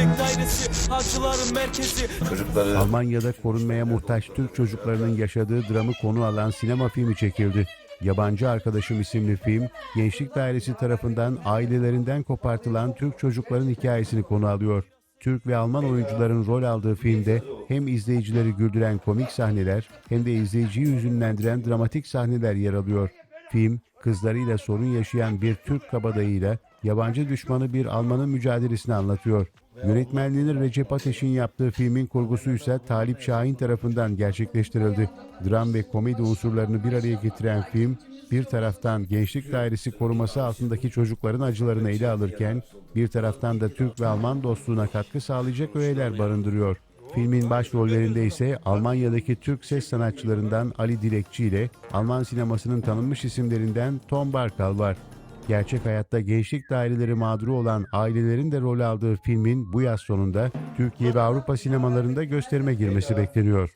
Yemek dairesi Acıların merkezi Çocukları Almanya'da korunmaya muhtaç Türk çocuklarının yaşadığı dramı konu alan sinema filmi çekildi. Yabancı Arkadaşım isimli film, Gençlik Dairesi tarafından ailelerinden kopartılan Türk çocukların hikayesini konu alıyor. Türk ve Alman oyuncuların rol aldığı filmde hem izleyicileri güldüren komik sahneler hem de izleyiciyi hüzünlendiren dramatik sahneler yer alıyor. Film, kızlarıyla sorun yaşayan bir Türk kabadayıyla yabancı düşmanı bir Almanın mücadelesini anlatıyor. Yönetmenliğini Recep Ateş'in yaptığı filmin kurgusu ise Talip Şahin tarafından gerçekleştirildi. Dram ve komedi unsurlarını bir araya getiren film, bir taraftan gençlik dairesi koruması altındaki çocukların acılarını ele alırken, bir taraftan da Türk ve Alman dostluğuna katkı sağlayacak öğeler barındırıyor. Filmin başrollerinde ise Almanya'daki Türk ses sanatçılarından Ali Dilekçi ile Alman sinemasının tanınmış isimlerinden Tom Barkal var. Gerçek hayatta gençlik daireleri mağduru olan ailelerin de rol aldığı filmin bu yaz sonunda Türkiye ve Avrupa sinemalarında gösterime girmesi bekleniyor.